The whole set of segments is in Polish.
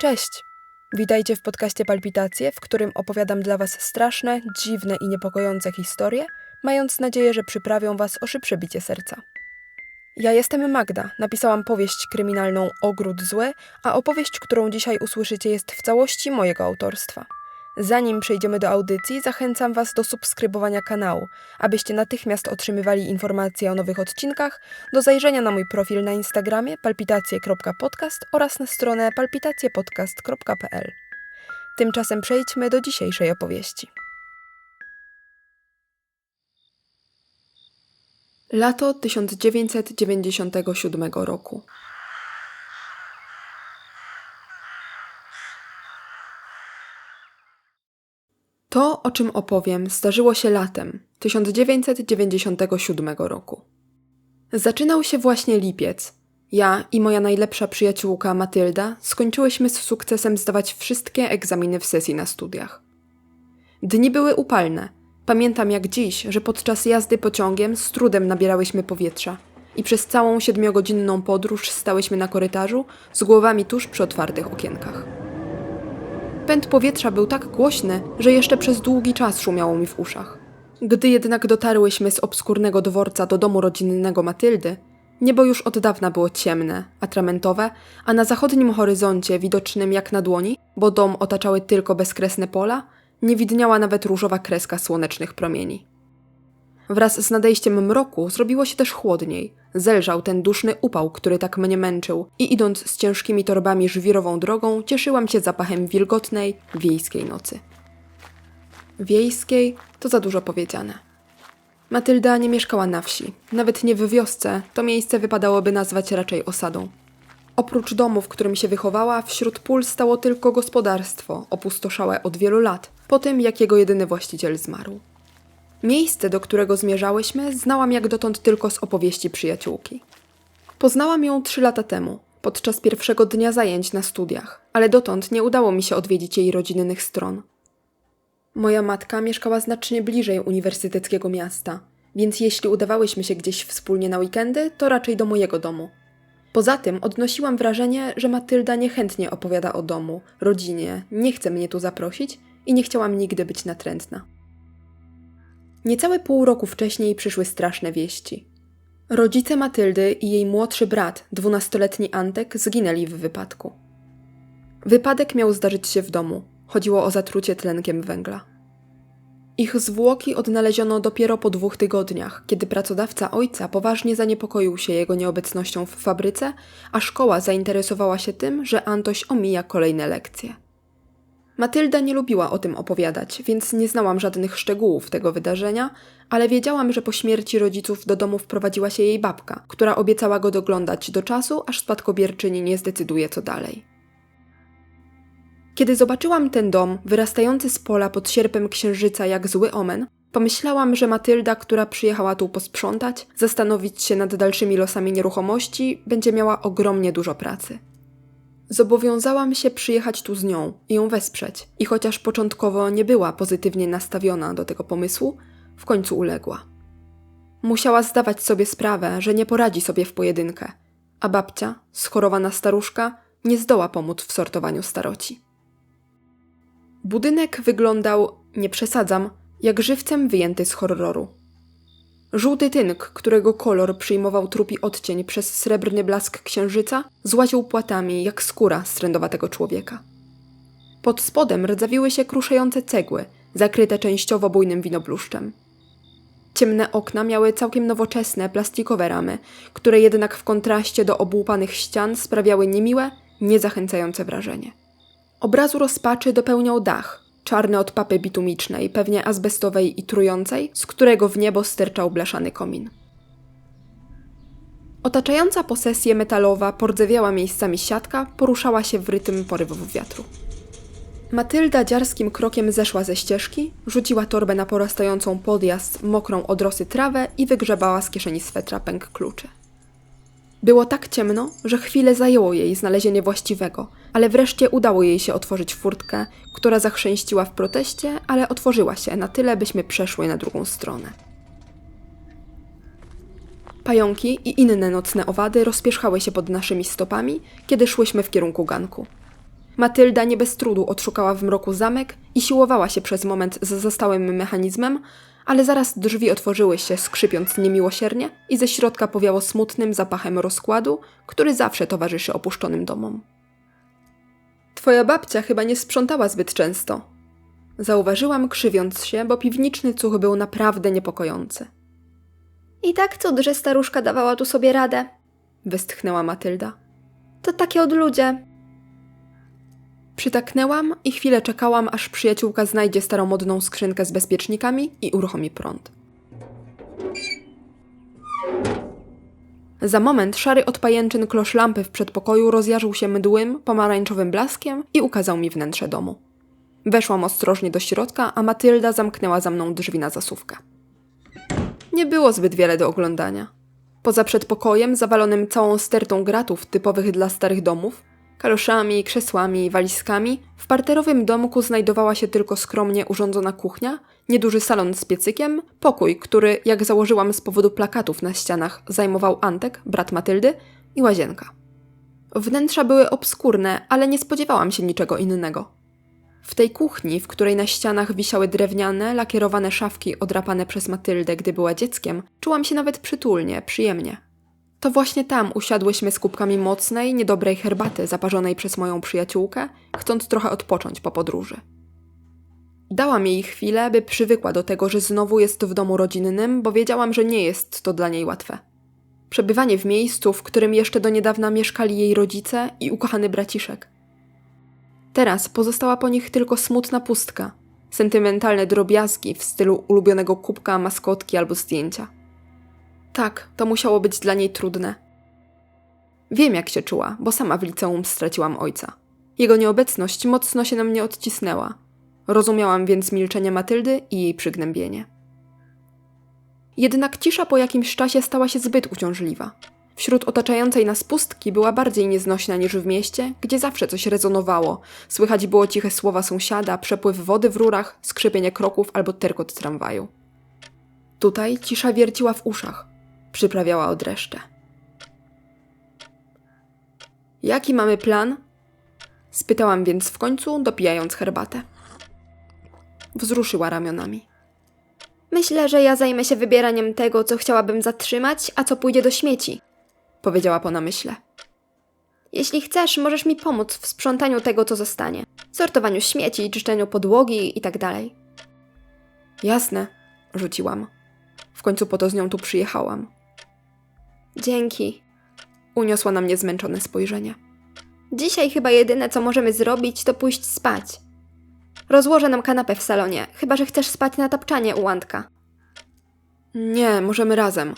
Cześć! Witajcie w podcaście Palpitacje, w którym opowiadam dla Was straszne, dziwne i niepokojące historie, mając nadzieję, że przyprawią Was o szybsze bicie serca. Ja jestem Magda, napisałam powieść kryminalną Ogród Zły, a opowieść, którą dzisiaj usłyszycie, jest w całości mojego autorstwa. Zanim przejdziemy do audycji, zachęcam Was do subskrybowania kanału, abyście natychmiast otrzymywali informacje o nowych odcinkach, do zajrzenia na mój profil na Instagramie palpitacje.podcast oraz na stronę palpitacjepodcast.pl. Tymczasem przejdźmy do dzisiejszej opowieści. Lato 1997 roku. To, o czym opowiem, zdarzyło się latem 1997 roku. Zaczynał się właśnie lipiec. Ja i moja najlepsza przyjaciółka Matylda skończyłyśmy z sukcesem zdawać wszystkie egzaminy w sesji na studiach. Dni były upalne. Pamiętam jak dziś, że podczas jazdy pociągiem z trudem nabierałyśmy powietrza i przez całą siedmiogodzinną podróż stałyśmy na korytarzu z głowami tuż przy otwartych okienkach. Pęd powietrza był tak głośny, że jeszcze przez długi czas szumiało mi w uszach. Gdy jednak dotarłyśmy z obskurnego dworca do domu rodzinnego Matyldy, niebo już od dawna było ciemne, atramentowe, a na zachodnim horyzoncie, widocznym jak na dłoni, bo dom otaczały tylko bezkresne pola, nie widniała nawet różowa kreska słonecznych promieni. Wraz z nadejściem mroku zrobiło się też chłodniej. Zelżał ten duszny upał, który tak mnie męczył i idąc z ciężkimi torbami żwirową drogą, cieszyłam się zapachem wilgotnej, wiejskiej nocy. Wiejskiej to za dużo powiedziane. Matylda nie mieszkała na wsi, nawet nie w wiosce, to miejsce wypadałoby nazwać raczej osadą. Oprócz domu, w którym się wychowała, wśród pól stało tylko gospodarstwo, opustoszałe od wielu lat, po tym jak jego jedyny właściciel zmarł. Miejsce, do którego zmierzałyśmy, znałam jak dotąd tylko z opowieści przyjaciółki. Poznałam ją trzy lata temu, podczas pierwszego dnia zajęć na studiach, ale dotąd nie udało mi się odwiedzić jej rodzinnych stron. Moja matka mieszkała znacznie bliżej uniwersyteckiego miasta, więc jeśli udawałyśmy się gdzieś wspólnie na weekendy, to raczej do mojego domu. Poza tym odnosiłam wrażenie, że Matylda niechętnie opowiada o domu, rodzinie, nie chce mnie tu zaprosić i nie chciałam nigdy być natrętna. Niecałe pół roku wcześniej przyszły straszne wieści. Rodzice Matyldy i jej młodszy brat, dwunastoletni Antek, zginęli w wypadku. Wypadek miał zdarzyć się w domu. Chodziło o zatrucie tlenkiem węgla. Ich zwłoki odnaleziono dopiero po dwóch tygodniach, kiedy pracodawca ojca poważnie zaniepokoił się jego nieobecnością w fabryce, a szkoła zainteresowała się tym, że Antoś omija kolejne lekcje. Matylda nie lubiła o tym opowiadać, więc nie znałam żadnych szczegółów tego wydarzenia, ale wiedziałam, że po śmierci rodziców do domu wprowadziła się jej babka, która obiecała go doglądać do czasu, aż spadkobierczyni nie zdecyduje co dalej. Kiedy zobaczyłam ten dom, wyrastający z pola pod sierpem księżyca jak zły omen, pomyślałam, że Matylda, która przyjechała tu posprzątać, zastanowić się nad dalszymi losami nieruchomości, będzie miała ogromnie dużo pracy. Zobowiązałam się przyjechać tu z nią i ją wesprzeć, i chociaż początkowo nie była pozytywnie nastawiona do tego pomysłu, w końcu uległa. Musiała zdawać sobie sprawę, że nie poradzi sobie w pojedynkę, a babcia, schorowana staruszka, nie zdoła pomóc w sortowaniu staroci. Budynek wyglądał, nie przesadzam, jak żywcem wyjęty z horroru. Żółty tynk, którego kolor przyjmował trupi odcień przez srebrny blask księżyca, złaził płatami jak skóra strędowatego człowieka. Pod spodem rdzawiły się kruszające cegły, zakryte częściowo bujnym winobluszczem. Ciemne okna miały całkiem nowoczesne, plastikowe ramy, które jednak w kontraście do obłupanych ścian sprawiały niemiłe, niezachęcające wrażenie. Obrazu rozpaczy dopełniał dach, czarny od papy bitumicznej, pewnie azbestowej i trującej, z którego w niebo sterczał blaszany komin. Otaczająca posesję metalowa, pordzewiała miejscami siatka, poruszała się w rytm porywów wiatru. Matylda dziarskim krokiem zeszła ze ścieżki, rzuciła torbę na porastającą podjazd, mokrą od rosy trawę i wygrzebała z kieszeni swetra pęk kluczy. Było tak ciemno, że chwilę zajęło jej znalezienie właściwego, ale wreszcie udało jej się otworzyć furtkę, która zachrzęściła w proteście, ale otworzyła się na tyle, byśmy przeszły na drugą stronę. Pająki i inne nocne owady rozpierzchały się pod naszymi stopami, kiedy szłyśmy w kierunku ganku. Matylda nie bez trudu odszukała w mroku zamek i siłowała się przez moment z zastałym mechanizmem, ale zaraz drzwi otworzyły się, skrzypiąc niemiłosiernie i ze środka powiało smutnym zapachem rozkładu, który zawsze towarzyszy opuszczonym domom. Twoja babcia chyba nie sprzątała zbyt często. Zauważyłam, krzywiąc się, bo piwniczny cuch był naprawdę niepokojący. I tak cud, że staruszka dawała tu sobie radę. Westchnęła Matylda. To takie od ludzie. Przytaknęłam i chwilę czekałam, aż przyjaciółka znajdzie staromodną skrzynkę z bezpiecznikami i uruchomi prąd. Za moment szary od pajęczyn klosz lampy w przedpokoju rozjarzył się mdłym, pomarańczowym blaskiem i ukazał mi wnętrze domu. Weszłam ostrożnie do środka, a Matylda zamknęła za mną drzwi na zasówkę. Nie było zbyt wiele do oglądania. Poza przedpokojem, zawalonym całą stertą gratów typowych dla starych domów, kaloszami, krzesłami, walizkami, w parterowym domku znajdowała się tylko skromnie urządzona kuchnia, nieduży salon z piecykiem, pokój, który, jak założyłam z powodu plakatów na ścianach, zajmował Antek, brat Matyldy, i łazienka. Wnętrza były obskurne, ale nie spodziewałam się niczego innego. W tej kuchni, w której na ścianach wisiały drewniane, lakierowane szafki odrapane przez Matyldę, gdy była dzieckiem, czułam się nawet przytulnie, przyjemnie. To właśnie tam usiadłyśmy z kubkami mocnej, niedobrej herbaty zaparzonej przez moją przyjaciółkę, chcąc trochę odpocząć po podróży. Dałam jej chwilę, by przywykła do tego, że znowu jest w domu rodzinnym, bo wiedziałam, że nie jest to dla niej łatwe. Przebywanie w miejscu, w którym jeszcze do niedawna mieszkali jej rodzice i ukochany braciszek. Teraz pozostała po nich tylko smutna pustka, sentymentalne drobiazgi w stylu ulubionego kubka, maskotki albo zdjęcia. Tak, to musiało być dla niej trudne. Wiem, jak się czuła, bo sama w liceum straciłam ojca. Jego nieobecność mocno się na mnie odcisnęła. Rozumiałam więc milczenie Matyldy i jej przygnębienie. Jednak cisza po jakimś czasie stała się zbyt uciążliwa. Wśród otaczającej nas pustki była bardziej nieznośna niż w mieście, gdzie zawsze coś rezonowało. Słychać było ciche słowa sąsiada, przepływ wody w rurach, skrzypienie kroków albo terkot tramwaju. Tutaj cisza wierciła w uszach, przyprawiała odreszcze. Jaki mamy plan? Spytałam więc w końcu, dopijając herbatę. Wzruszyła ramionami. Myślę, że ja zajmę się wybieraniem tego, co chciałabym zatrzymać, a co pójdzie do śmieci. Powiedziała po namyśle. Jeśli chcesz, możesz mi pomóc w sprzątaniu tego, co zostanie. Sortowaniu śmieci, czyszczeniu podłogi i tak. Jasne, rzuciłam. W końcu po to z nią tu przyjechałam. Dzięki. Uniosła na mnie zmęczone spojrzenie. Dzisiaj chyba jedyne, co możemy zrobić, to pójść spać. Rozłożę nam kanapę w salonie, chyba że chcesz spać na tapczanie u Antka. Nie, możemy razem.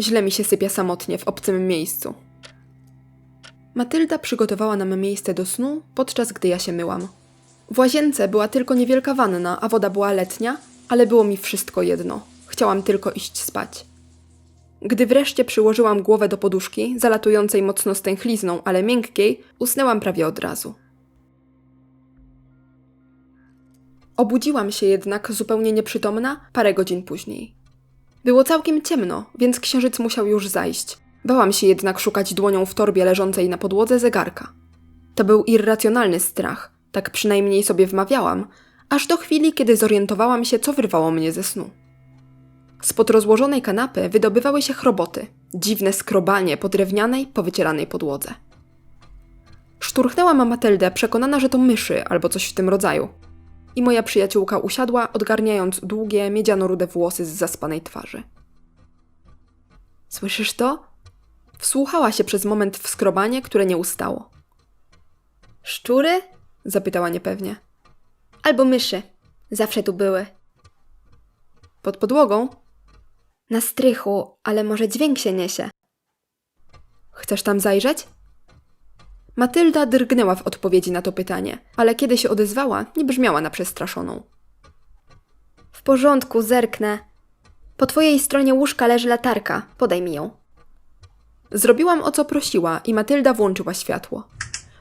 Źle mi się sypia samotnie w obcym miejscu. Matylda przygotowała nam miejsce do snu, podczas gdy ja się myłam. W łazience była tylko niewielka wanna, a woda była letnia, ale było mi wszystko jedno. Chciałam tylko iść spać. Gdy wreszcie przyłożyłam głowę do poduszki, zalatującej mocno stęchlizną, ale miękkiej, usnęłam prawie od razu. Obudziłam się jednak zupełnie nieprzytomna parę godzin później. Było całkiem ciemno, więc księżyc musiał już zajść. Bałam się jednak szukać dłonią w torbie leżącej na podłodze zegarka. To był irracjonalny strach, tak przynajmniej sobie wmawiałam, aż do chwili, kiedy zorientowałam się, co wyrwało mnie ze snu. Spod rozłożonej kanapy wydobywały się chroboty, dziwne skrobanie po drewnianej, powycieranej podłodze. Szturchnęłam Matyldę, przekonana, że to myszy albo coś w tym rodzaju. I moja przyjaciółka usiadła, odgarniając długie, miedziano-rude włosy z zaspanej twarzy. Słyszysz to? Wsłuchała się przez moment w skrobanie, które nie ustało. Szczury? Zapytała niepewnie. Albo myszy. Zawsze tu były. Pod podłogą? Na strychu, ale może dźwięk się niesie. Chcesz tam zajrzeć? Matylda drgnęła w odpowiedzi na to pytanie, ale kiedy się odezwała, nie brzmiała na przestraszoną. W porządku, zerknę. Po twojej stronie łóżka leży latarka. Podaj mi ją. Zrobiłam o co prosiła i Matylda włączyła światło.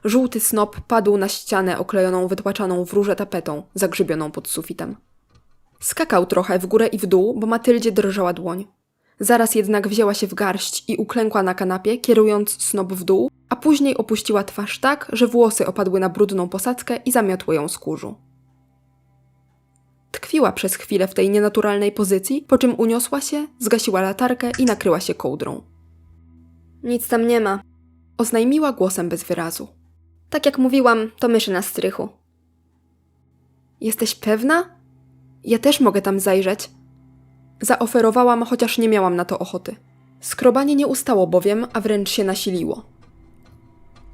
Żółty snop padł na ścianę oklejoną wytłaczaną w róże tapetą, zagrzybioną pod sufitem. Skakał trochę w górę i w dół, bo Matyldzie drżała dłoń. Zaraz jednak wzięła się w garść i uklękła na kanapie, kierując snop w dół, a później opuściła twarz tak, że włosy opadły na brudną posadzkę i zamiotły ją z kurzu. Tkwiła przez chwilę w tej nienaturalnej pozycji, po czym uniosła się, zgasiła latarkę i nakryła się kołdrą. Nic tam nie ma. Oznajmiła głosem bez wyrazu. Tak jak mówiłam, to myszy na strychu. Jesteś pewna? Ja też mogę tam zajrzeć. Zaoferowałam, chociaż nie miałam na to ochoty. Skrobanie nie ustało bowiem, a wręcz się nasiliło.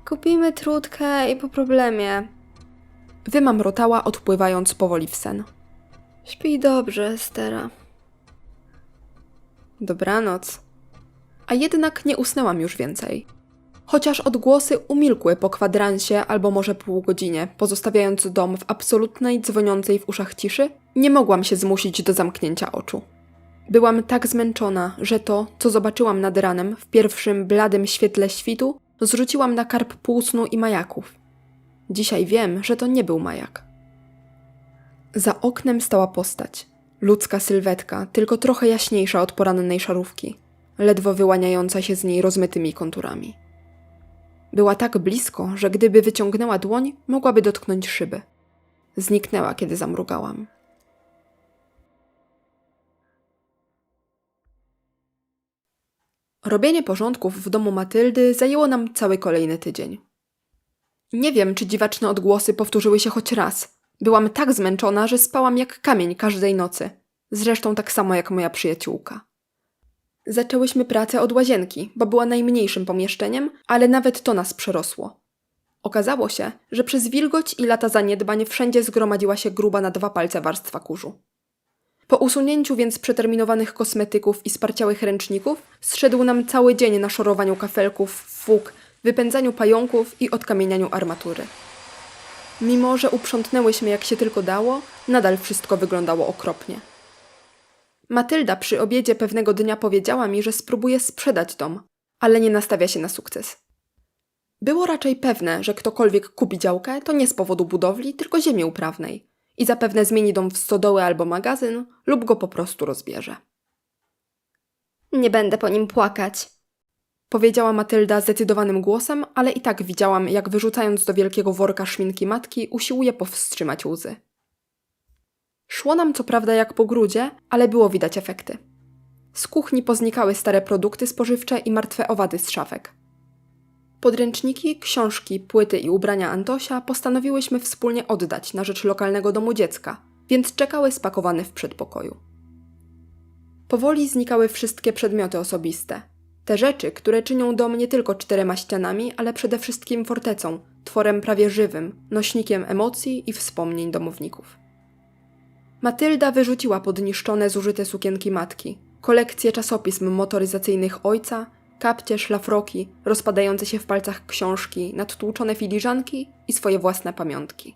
Kupimy trutkę i po problemie. Wymamrotała, odpływając powoli w sen. Śpij dobrze, Estera. Dobranoc. A jednak nie usnęłam już więcej. Chociaż odgłosy umilkły po kwadransie albo może pół godzinie, pozostawiając dom w absolutnej, dzwoniącej w uszach ciszy, nie mogłam się zmusić do zamknięcia oczu. Byłam tak zmęczona, że to, co zobaczyłam nad ranem w pierwszym bladym świetle świtu, zrzuciłam na karp półsnu i majaków. Dzisiaj wiem, że to nie był majak. Za oknem stała postać. Ludzka sylwetka, tylko trochę jaśniejsza od porannej szarówki, ledwo wyłaniająca się z niej rozmytymi konturami. Była tak blisko, że gdyby wyciągnęła dłoń, mogłaby dotknąć szyby. Zniknęła, kiedy zamrugałam. Robienie porządków w domu Matyldy zajęło nam cały kolejny tydzień. Nie wiem, czy dziwaczne odgłosy powtórzyły się choć raz. Byłam tak zmęczona, że spałam jak kamień każdej nocy. Zresztą tak samo jak moja przyjaciółka. Zaczęłyśmy pracę od łazienki, bo była najmniejszym pomieszczeniem, ale nawet to nas przerosło. Okazało się, że przez wilgoć i lata zaniedbań wszędzie zgromadziła się gruba na dwa palce warstwa kurzu. Po usunięciu więc przeterminowanych kosmetyków i sparciałych ręczników, zszedł nam cały dzień na szorowaniu kafelków, fug, wypędzaniu pająków i odkamienianiu armatury. Mimo, że uprzątnęłyśmy jak się tylko dało, nadal wszystko wyglądało okropnie. Matylda przy obiedzie pewnego dnia powiedziała mi, że spróbuje sprzedać dom, ale nie nastawia się na sukces. Było raczej pewne, że ktokolwiek kupi działkę, to nie z powodu budowli, tylko ziemi uprawnej i zapewne zmieni dom w stodołę albo magazyn lub go po prostu rozbierze. Nie będę po nim płakać. Powiedziała Matylda zdecydowanym głosem, ale i tak widziałam, jak wyrzucając do wielkiego worka szminki matki, usiłuje powstrzymać łzy. Szło nam co prawda jak po grudzie, ale było widać efekty. Z kuchni poznikały stare produkty spożywcze i martwe owady z szafek. Podręczniki, książki, płyty i ubrania Antosia postanowiłyśmy wspólnie oddać na rzecz lokalnego domu dziecka, więc czekały spakowane w przedpokoju. Powoli znikały wszystkie przedmioty osobiste. Te rzeczy, które czynią dom nie tylko czterema ścianami, ale przede wszystkim fortecą, tworem prawie żywym, nośnikiem emocji i wspomnień domowników. Matylda wyrzuciła podniszczone, zużyte sukienki matki, kolekcję czasopism motoryzacyjnych ojca, kapcie, szlafroki, rozpadające się w palcach książki, nadtłuczone filiżanki i swoje własne pamiątki.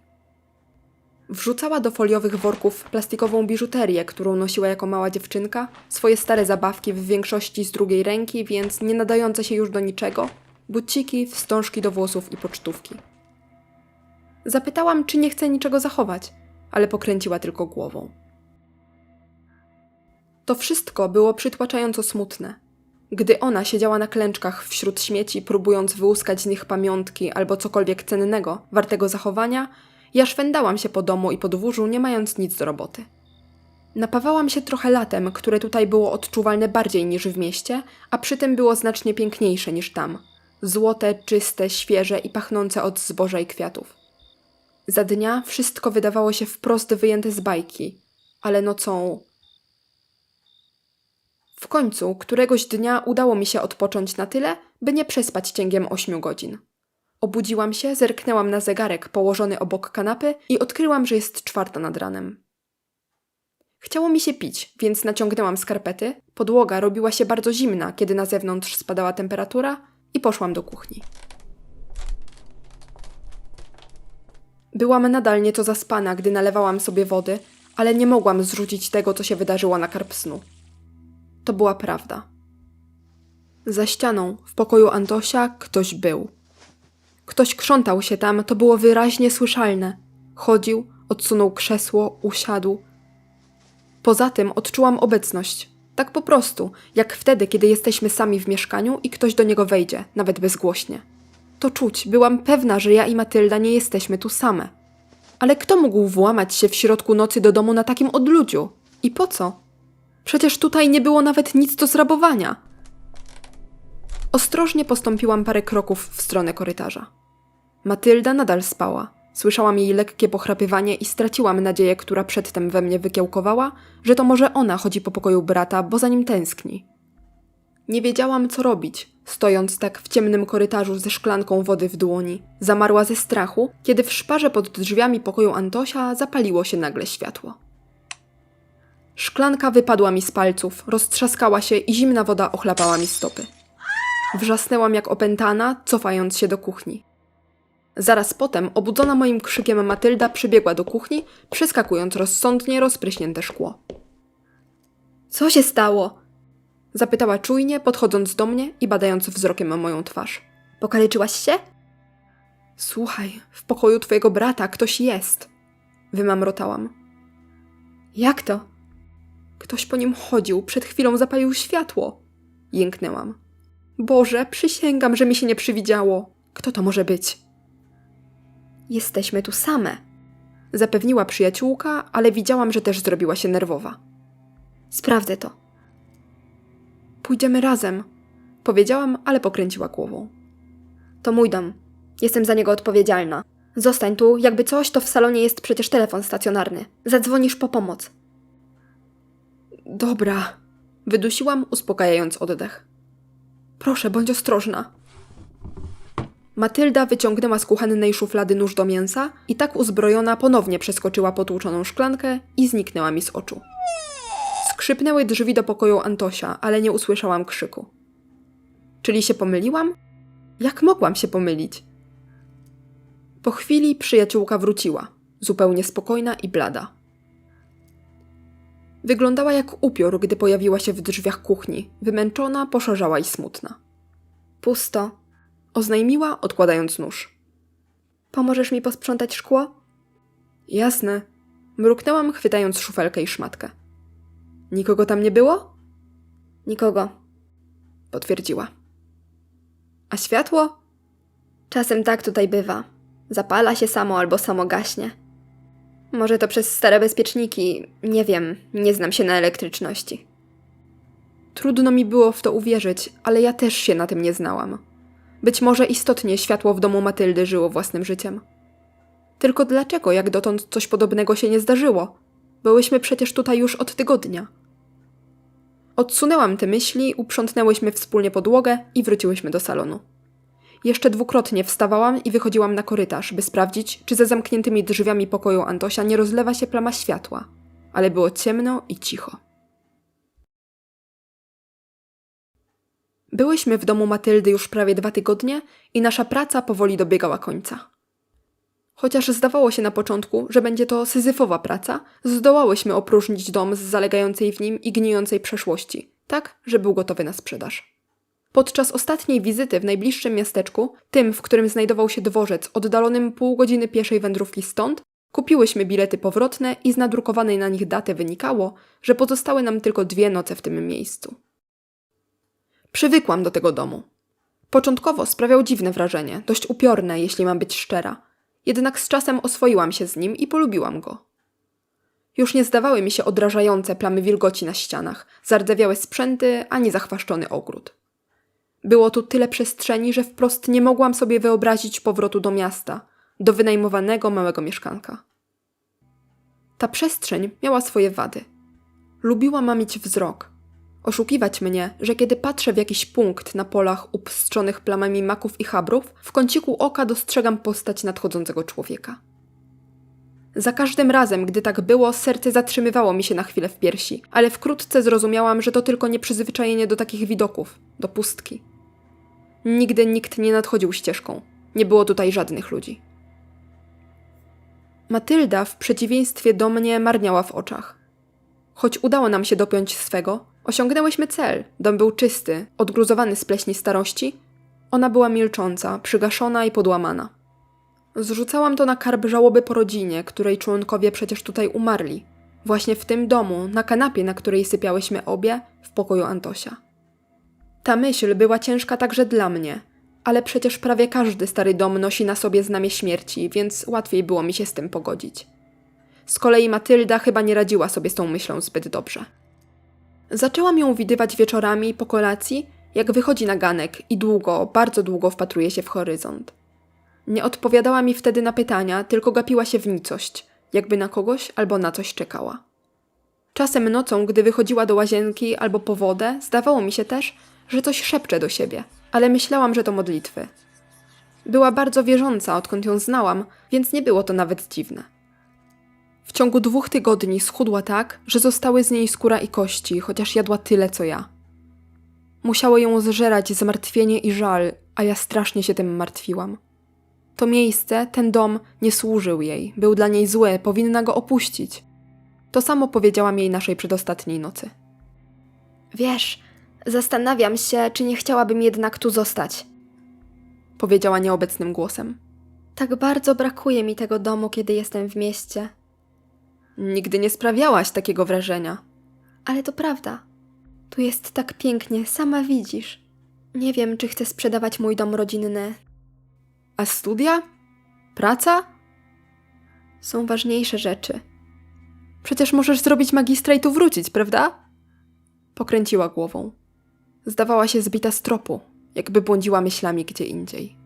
Wrzucała do foliowych worków plastikową biżuterię, którą nosiła jako mała dziewczynka, swoje stare zabawki w większości z drugiej ręki, więc nie nadające się już do niczego, buciki, wstążki do włosów i pocztówki. Zapytałam, czy nie chce niczego zachować, ale pokręciła tylko głową. To wszystko było przytłaczająco smutne. Gdy ona siedziała na klęczkach wśród śmieci, próbując wyłuskać z nich pamiątki albo cokolwiek cennego, wartego zachowania, ja szwendałam się po domu i podwórzu, nie mając nic do roboty. Napawałam się trochę latem, które tutaj było odczuwalne bardziej niż w mieście, a przy tym było znacznie piękniejsze niż tam. Złote, czyste, świeże i pachnące od zboża i kwiatów. Za dnia wszystko wydawało się wprost wyjęte z bajki, ale nocą. W końcu któregoś dnia udało mi się odpocząć na tyle, by nie przespać cięgiem ośmiu godzin. Obudziłam się, zerknęłam na zegarek położony obok kanapy i odkryłam, że jest czwarta nad ranem. Chciało mi się pić, więc naciągnęłam skarpety. Podłoga robiła się bardzo zimna, kiedy na zewnątrz spadała temperatura i poszłam do kuchni. Byłam nadal nieco zaspana, gdy nalewałam sobie wody, ale nie mogłam zrzucić tego, co się wydarzyło na karp snu. To była prawda. Za ścianą, w pokoju Antosia, ktoś był. Ktoś krzątał się tam, to było wyraźnie słyszalne. Chodził, odsunął krzesło, usiadł. Poza tym odczułam obecność. Tak po prostu, jak wtedy, kiedy jesteśmy sami w mieszkaniu i ktoś do niego wejdzie, nawet bezgłośnie. To czuć, byłam pewna, że ja i Matylda nie jesteśmy tu same. Ale kto mógł włamać się w środku nocy do domu na takim odludziu? I po co? Przecież tutaj nie było nawet nic do zrabowania. Ostrożnie postąpiłam parę kroków w stronę korytarza. Matylda nadal spała. Słyszałam jej lekkie pochrapywanie i straciłam nadzieję, która przedtem we mnie wykiełkowała, że to może ona chodzi po pokoju brata, bo za nim tęskni. Nie wiedziałam, co robić, stojąc tak w ciemnym korytarzu ze szklanką wody w dłoni. Zamarła ze strachu, kiedy w szparze pod drzwiami pokoju Antosia zapaliło się nagle światło. Szklanka wypadła mi z palców, roztrzaskała się i zimna woda ochlapała mi stopy. Wrzasnęłam jak opętana, cofając się do kuchni. Zaraz potem, obudzona moim krzykiem Matylda przybiegła do kuchni, przeskakując rozsądnie rozpryśnięte szkło. Co się stało? Zapytała czujnie, podchodząc do mnie i badając wzrokiem moją twarz. Pokaleczyłaś się? Słuchaj, w pokoju twojego brata ktoś jest. Wymamrotałam. Jak to? Ktoś po nim chodził, przed chwilą zapalił światło. Jęknęłam. Boże, przysięgam, że mi się nie przywidziało. Kto to może być? Jesteśmy tu same. Zapewniła przyjaciółka, ale widziałam, że też zrobiła się nerwowa. Sprawdzę to. Pójdziemy razem, powiedziałam, ale pokręciła głową. To mój dom. Jestem za niego odpowiedzialna. Zostań tu, jakby coś, to w salonie jest przecież telefon stacjonarny. Zadzwonisz po pomoc. Dobra, wydusiłam, uspokajając oddech. Proszę, bądź ostrożna. Matylda wyciągnęła z kuchennej szuflady nóż do mięsa i tak uzbrojona ponownie przeskoczyła potłuczoną szklankę i zniknęła mi z oczu. Skrzypnęły drzwi do pokoju Antosia, ale nie usłyszałam krzyku. Czyli się pomyliłam? Jak mogłam się pomylić? Po chwili przyjaciółka wróciła, zupełnie spokojna i blada. Wyglądała jak upiór, gdy pojawiła się w drzwiach kuchni, wymęczona, poszarzała i smutna. Pusto. Oznajmiła, odkładając nóż. Pomożesz mi posprzątać szkło? Jasne. Mruknęłam, chwytając szufelkę i szmatkę. Nikogo tam nie było? Nikogo. Potwierdziła. A światło? Czasem tak tutaj bywa. Zapala się samo albo samo gaśnie. Może to przez stare bezpieczniki. Nie wiem, nie znam się na elektryczności. Trudno mi było w to uwierzyć, ale ja też się na tym nie znałam. Być może istotnie światło w domu Matyldy żyło własnym życiem. Tylko dlaczego jak dotąd coś podobnego się nie zdarzyło? Byłyśmy przecież tutaj już od tygodnia. Odsunęłam te myśli, uprzątnęłyśmy wspólnie podłogę i wróciłyśmy do salonu. Jeszcze dwukrotnie wstawałam i wychodziłam na korytarz, by sprawdzić, czy za zamkniętymi drzwiami pokoju Antosia nie rozlewa się plama światła, ale było ciemno i cicho. Byłyśmy w domu Matyldy już prawie dwa tygodnie i nasza praca powoli dobiegała końca. Chociaż zdawało się na początku, że będzie to syzyfowa praca, zdołałyśmy opróżnić dom z zalegającej w nim i gnijącej przeszłości, tak, że był gotowy na sprzedaż. Podczas ostatniej wizyty w najbliższym miasteczku, tym, w którym znajdował się dworzec oddalonym pół godziny pieszej wędrówki stąd, kupiłyśmy bilety powrotne i z nadrukowanej na nich daty wynikało, że pozostały nam tylko dwie noce w tym miejscu. Przywykłam do tego domu. Początkowo sprawiał dziwne wrażenie, dość upiorne, jeśli mam być szczera. Jednak z czasem oswoiłam się z nim i polubiłam go. Już nie zdawały mi się odrażające plamy wilgoci na ścianach, zardzewiałe sprzęty ani zachwaszczony ogród. Było tu tyle przestrzeni, że wprost nie mogłam sobie wyobrazić powrotu do miasta, do wynajmowanego małego mieszkanka. Ta przestrzeń miała swoje wady. Lubiła mamić wzrok, oszukiwać mnie, że kiedy patrzę w jakiś punkt na polach upstrzonych plamami maków i chabrów, w kąciku oka dostrzegam postać nadchodzącego człowieka. Za każdym razem, gdy tak było, serce zatrzymywało mi się na chwilę w piersi, ale wkrótce zrozumiałam, że to tylko nieprzyzwyczajenie do takich widoków, do pustki. Nigdy nikt nie nadchodził ścieżką. Nie było tutaj żadnych ludzi. Matylda, w przeciwieństwie do mnie, marniała w oczach. Choć udało nam się dopiąć swego, osiągnęłyśmy cel. Dom był czysty, odgruzowany z pleśni starości. Ona była milcząca, przygaszona i podłamana. Zrzucałam to na karb żałoby po rodzinie, której członkowie przecież tutaj umarli. Właśnie w tym domu, na kanapie, na której sypiałyśmy obie, w pokoju Antosia. Ta myśl była ciężka także dla mnie, ale przecież prawie każdy stary dom nosi na sobie znamie śmierci, więc łatwiej było mi się z tym pogodzić. Z kolei Matylda chyba nie radziła sobie z tą myślą zbyt dobrze. Zaczęłam ją widywać wieczorami po kolacji, jak wychodzi na ganek i długo, bardzo długo wpatruje się w horyzont. Nie odpowiadała mi wtedy na pytania, tylko gapiła się w nicość, jakby na kogoś albo na coś czekała. Czasem nocą, gdy wychodziła do łazienki albo po wodę, zdawało mi się też, że coś szepcze do siebie, ale myślałam, że to modlitwy. Była bardzo wierząca, odkąd ją znałam, więc nie było to nawet dziwne. W ciągu dwóch tygodni schudła tak, że zostały z niej skóra i kości, chociaż jadła tyle co ja. Musiało ją zżerać zmartwienie i żal, a ja strasznie się tym martwiłam. To miejsce, ten dom nie służył jej, był dla niej zły, powinna go opuścić. To samo powiedziałam jej naszej przedostatniej nocy. Wiesz, zastanawiam się, czy nie chciałabym jednak tu zostać. Powiedziała nieobecnym głosem. Tak bardzo brakuje mi tego domu, kiedy jestem w mieście. Nigdy nie sprawiałaś takiego wrażenia. Ale to prawda. Tu jest tak pięknie, sama widzisz. Nie wiem, czy chcę sprzedawać mój dom rodzinny. A studia? Praca? Są ważniejsze rzeczy. Przecież możesz zrobić magistra i tu wrócić, prawda? Pokręciła głową. Zdawała się zbita z tropu, jakby błądziła myślami gdzie indziej.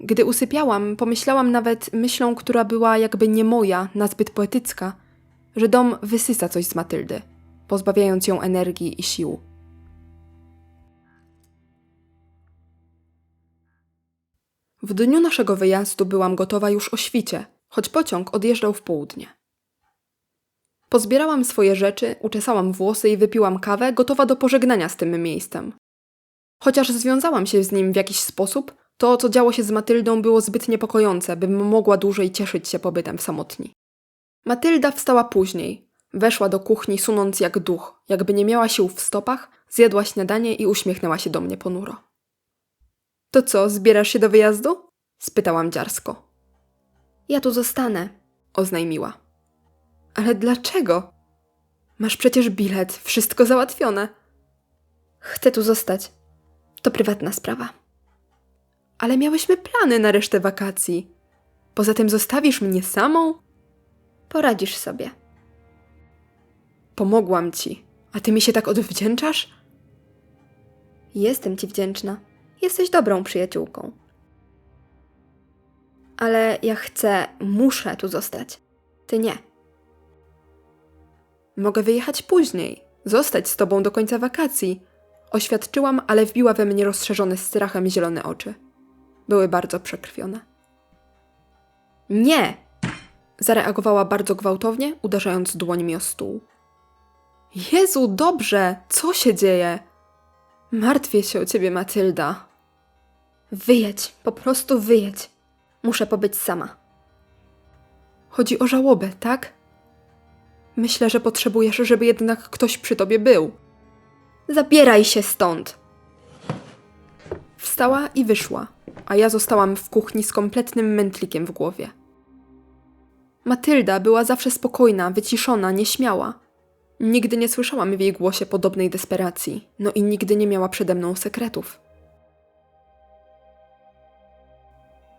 Gdy usypiałam, pomyślałam nawet myślą, która była jakby nie moja, nazbyt poetycka, że dom wysysa coś z Matyldy, pozbawiając ją energii i sił. W dniu naszego wyjazdu byłam gotowa już o świcie, choć pociąg odjeżdżał w południe. Pozbierałam swoje rzeczy, uczesałam włosy i wypiłam kawę, gotowa do pożegnania z tym miejscem. Chociaż związałam się z nim w jakiś sposób, to, co działo się z Matyldą, było zbyt niepokojące, bym mogła dłużej cieszyć się pobytem w samotni. Matylda wstała później. Weszła do kuchni, sunąc jak duch, jakby nie miała sił w stopach, zjadła śniadanie i uśmiechnęła się do mnie ponuro. To co, zbierasz się do wyjazdu? spytałam dziarsko. Ja tu zostanę. Oznajmiła. Ale dlaczego? Masz przecież bilet, wszystko załatwione. Chcę tu zostać. To prywatna sprawa. Ale miałyśmy plany na resztę wakacji. Poza tym zostawisz mnie samą? Poradzisz sobie. Pomogłam ci, a ty mi się tak odwdzięczasz? Jestem ci wdzięczna. Jesteś dobrą przyjaciółką. Ale ja chcę, muszę tu zostać. Ty nie. Mogę wyjechać później, zostać z tobą do końca wakacji. Oświadczyłam, ale wbiła we mnie rozszerzone strachem zielone oczy. Były bardzo przekrwione. Nie! Zareagowała bardzo gwałtownie, uderzając dłońmi o stół. Jezu, dobrze! Co się dzieje? Martwię się o ciebie, Matylda. Wyjedź, po prostu wyjedź. Muszę pobyć sama. Chodzi o żałobę, tak? Myślę, że potrzebujesz, żeby jednak ktoś przy tobie był. Zabieraj się stąd! Wstała i wyszła, a ja zostałam w kuchni z kompletnym mętlikiem w głowie. Matylda była zawsze spokojna, wyciszona, nieśmiała. Nigdy nie słyszałam w jej głosie podobnej desperacji, no i nigdy nie miała przede mną sekretów.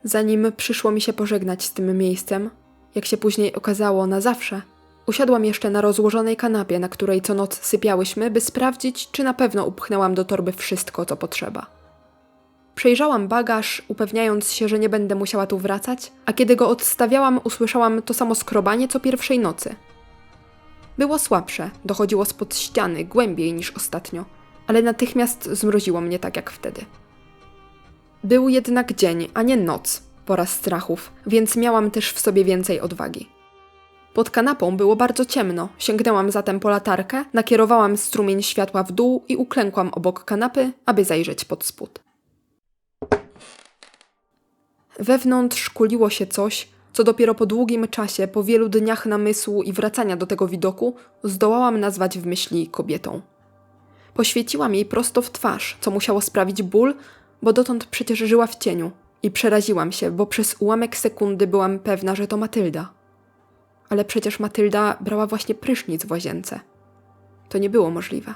Zanim przyszło mi się pożegnać z tym miejscem, jak się później okazało na zawsze, usiadłam jeszcze na rozłożonej kanapie, na której co noc sypiałyśmy, by sprawdzić, czy na pewno upchnęłam do torby wszystko, co potrzeba. Przejrzałam bagaż, upewniając się, że nie będę musiała tu wracać, a kiedy go odstawiałam, usłyszałam to samo skrobanie co pierwszej nocy. Było słabsze, dochodziło spod ściany, głębiej niż ostatnio, ale natychmiast zmroziło mnie tak jak wtedy. Był jednak dzień, a nie noc, pora strachów, więc miałam też w sobie więcej odwagi. Pod kanapą było bardzo ciemno, sięgnęłam zatem po latarkę, nakierowałam strumień światła w dół i uklękłam obok kanapy, aby zajrzeć pod spód. Wewnątrz kuliło się coś, co dopiero po długim czasie, po wielu dniach namysłu i wracania do tego widoku, zdołałam nazwać w myśli kobietą. Poświeciłam jej prosto w twarz, co musiało sprawić ból, bo dotąd przecież żyła w cieniu i przeraziłam się, bo przez ułamek sekundy byłam pewna, że to Matylda. Ale przecież Matylda brała właśnie prysznic w łazience. To nie było możliwe.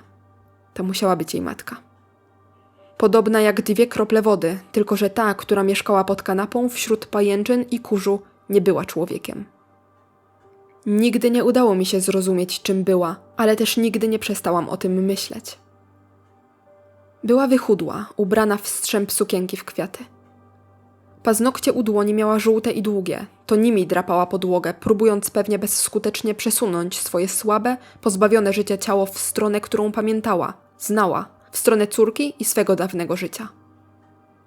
To musiała być jej matka. Podobna jak dwie krople wody, tylko że ta, która mieszkała pod kanapą wśród pajęczyn i kurzu, nie była człowiekiem. Nigdy nie udało mi się zrozumieć, czym była, ale też nigdy nie przestałam o tym myśleć. Była wychudła, ubrana w strzęp sukienki w kwiaty. Paznokcie u dłoni miała żółte i długie, to nimi drapała podłogę, próbując pewnie bezskutecznie przesunąć swoje słabe, pozbawione życia ciało w stronę, którą pamiętała, znała, w stronę córki i swego dawnego życia.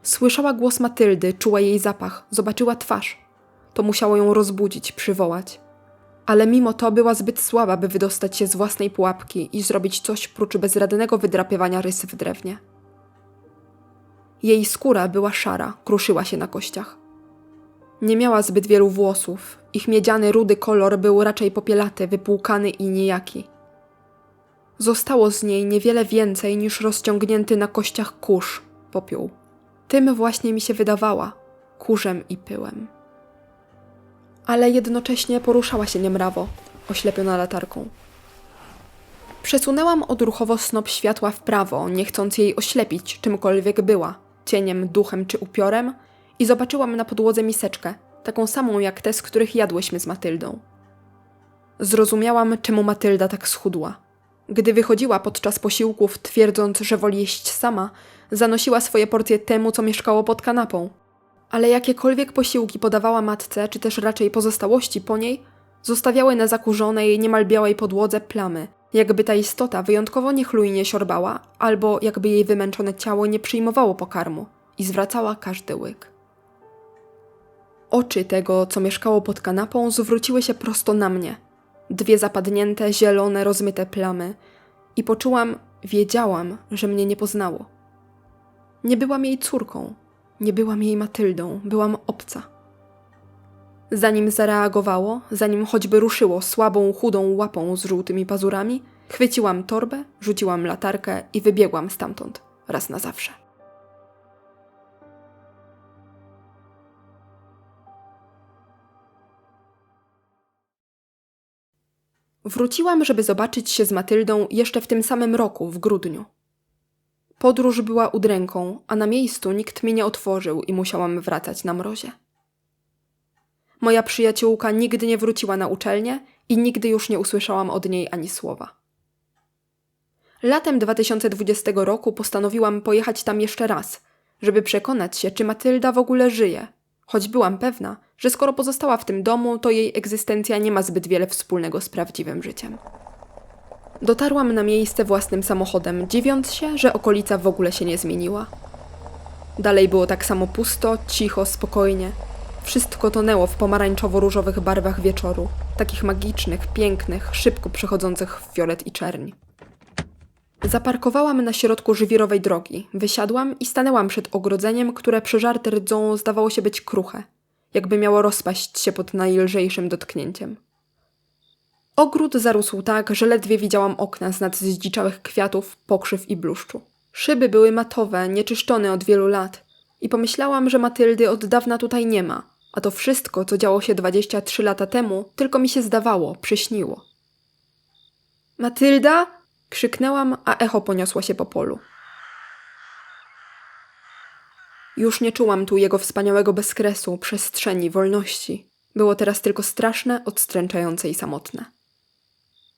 Słyszała głos Matyldy, czuła jej zapach, zobaczyła twarz. To musiało ją rozbudzić, przywołać. Ale mimo to była zbyt słaba, by wydostać się z własnej pułapki i zrobić coś prócz bezradnego wydrapywania rysy w drewnie. Jej skóra była szara, kruszyła się na kościach. Nie miała zbyt wielu włosów, ich miedziany rudy kolor był raczej popielaty, wypłukany i nijaki. Zostało z niej niewiele więcej niż rozciągnięty na kościach kurz, popiół. Tym właśnie mi się wydawała, kurzem i pyłem. Ale jednocześnie poruszała się niemrawo, oślepiona latarką. Przesunęłam odruchowo snop światła w prawo, nie chcąc jej oślepić czymkolwiek była, cieniem, duchem czy upiorem, i zobaczyłam na podłodze miseczkę, taką samą jak te, z których jadłyśmy z Matyldą. Zrozumiałam, czemu Matylda tak schudła. Gdy wychodziła podczas posiłków, twierdząc, że woli jeść sama, zanosiła swoje porcje temu, co mieszkało pod kanapą. Ale jakiekolwiek posiłki podawała matce, czy też raczej pozostałości po niej, zostawiały na zakurzonej, niemal białej podłodze plamy, jakby ta istota wyjątkowo niechlujnie siorbała, albo jakby jej wymęczone ciało nie przyjmowało pokarmu i zwracała każdy łyk. Oczy tego, co mieszkało pod kanapą, zwróciły się prosto na mnie. Dwie zapadnięte, zielone, rozmyte plamy. I poczułam, wiedziałam, że mnie nie poznało. Nie byłam jej córką, nie byłam jej Matyldą, byłam obca. Zanim zareagowało, zanim choćby ruszyło słabą, chudą łapą z żółtymi pazurami, chwyciłam torbę, rzuciłam latarkę i wybiegłam stamtąd, raz na zawsze. Wróciłam, żeby zobaczyć się z Matyldą jeszcze w tym samym roku, w grudniu. Podróż była udręką, a na miejscu nikt mi nie otworzył i musiałam wracać na mrozie. Moja przyjaciółka nigdy nie wróciła na uczelnię i nigdy już nie usłyszałam od niej ani słowa. Latem 2020 roku postanowiłam pojechać tam jeszcze raz, żeby przekonać się, czy Matylda w ogóle żyje, choć byłam pewna, że skoro pozostała w tym domu, to jej egzystencja nie ma zbyt wiele wspólnego z prawdziwym życiem. Dotarłam na miejsce własnym samochodem, dziwiąc się, że okolica w ogóle się nie zmieniła. Dalej było tak samo pusto, cicho, spokojnie. Wszystko tonęło w pomarańczowo-różowych barwach wieczoru, takich magicznych, pięknych, szybko przechodzących w fiolet i czerń. Zaparkowałam na środku żywirowej drogi, wysiadłam i stanęłam przed ogrodzeniem, które przeżarte rdzą zdawało się być kruche, jakby miało rozpaść się pod najlżejszym dotknięciem. Ogród zarósł tak, że ledwie widziałam okna z nad zdziczałych kwiatów, pokrzyw i bluszczu. Szyby były matowe, nieczyszczone od wielu lat i pomyślałam, że Matyldy od dawna tutaj nie ma, a to wszystko, co działo się 23 lata temu, tylko mi się zdawało, przyśniło. Matylda! krzyknęłam, a echo poniosło się po polu. Już nie czułam tu jego wspaniałego bezkresu, przestrzeni, wolności. Było teraz tylko straszne, odstręczające i samotne.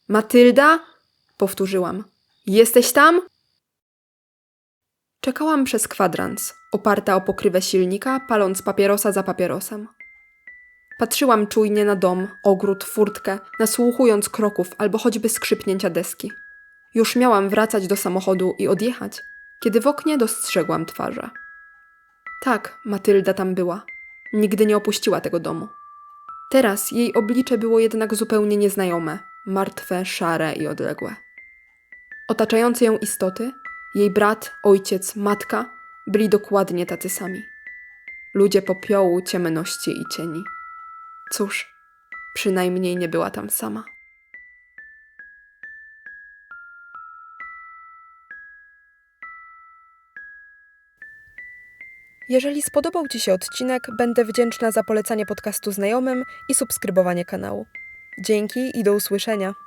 Matylda? powtórzyłam. Jesteś tam? Czekałam przez kwadrans, oparta o pokrywę silnika, paląc papierosa za papierosem. Patrzyłam czujnie na dom, ogród, furtkę, nasłuchując kroków albo choćby skrzypnięcia deski. Już miałam wracać do samochodu i odjechać, kiedy w oknie dostrzegłam twarze. Tak, Matylda tam była. Nigdy nie opuściła tego domu. Teraz jej oblicze było jednak zupełnie nieznajome, martwe, szare i odległe. Otaczające ją istoty, jej brat, ojciec, matka, byli dokładnie tacy sami. Ludzie popiołu, ciemności i cieni. Cóż, przynajmniej nie była tam sama. Jeżeli spodobał Ci się odcinek, będę wdzięczna za polecanie podcastu znajomym i subskrybowanie kanału. Dzięki i do usłyszenia.